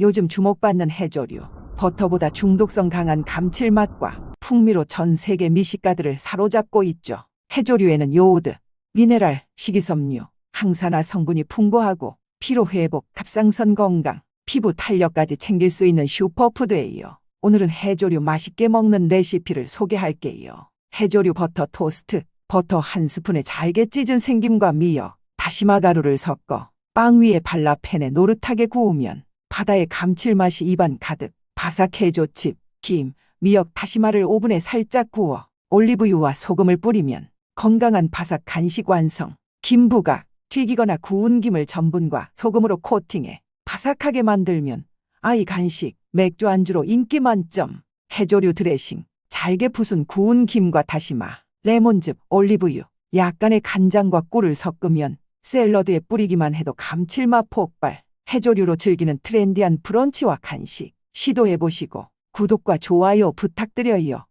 요즘 주목받는 해조류. 버터보다 중독성 강한 감칠맛과 풍미로 전 세계 미식가들을 사로잡고 있죠. 해조류에는 요오드, 미네랄, 식이섬유, 항산화 성분이 풍부하고 피로 회복, 갑상선 건강, 피부 탄력까지 챙길 수 있는 슈퍼푸드예요. 오늘은 해조류 맛있게 먹는 레시피를 소개할게요. 해조류 버터 토스트, 버터 한 스푼에 잘게 찢은 생김과 미역, 다시마 가루를 섞어 빵 위에 발라 팬에 노릇하게 구우면 바다의 감칠맛이 입안 가득, 바삭 해 조칩, 김, 미역, 다시마를 오븐에 살짝 구워 올리브유와 소금을 뿌리면 건강한 바삭 간식 완성. 김부각, 튀기거나 구운 김을 전분과 소금으로 코팅해 바삭하게 만들면 아이 간식, 맥주 안주로 인기 만점. 해조류 드레싱, 잘게 부순 구운 김과 다시마, 레몬즙, 올리브유, 약간의 간장과 꿀을 섞으면 샐러드에 뿌리기만 해도 감칠맛 폭발. 해조류로 즐기는 트렌디한 브런치와 간식 시도해보시고 구독과 좋아요 부탁드려요.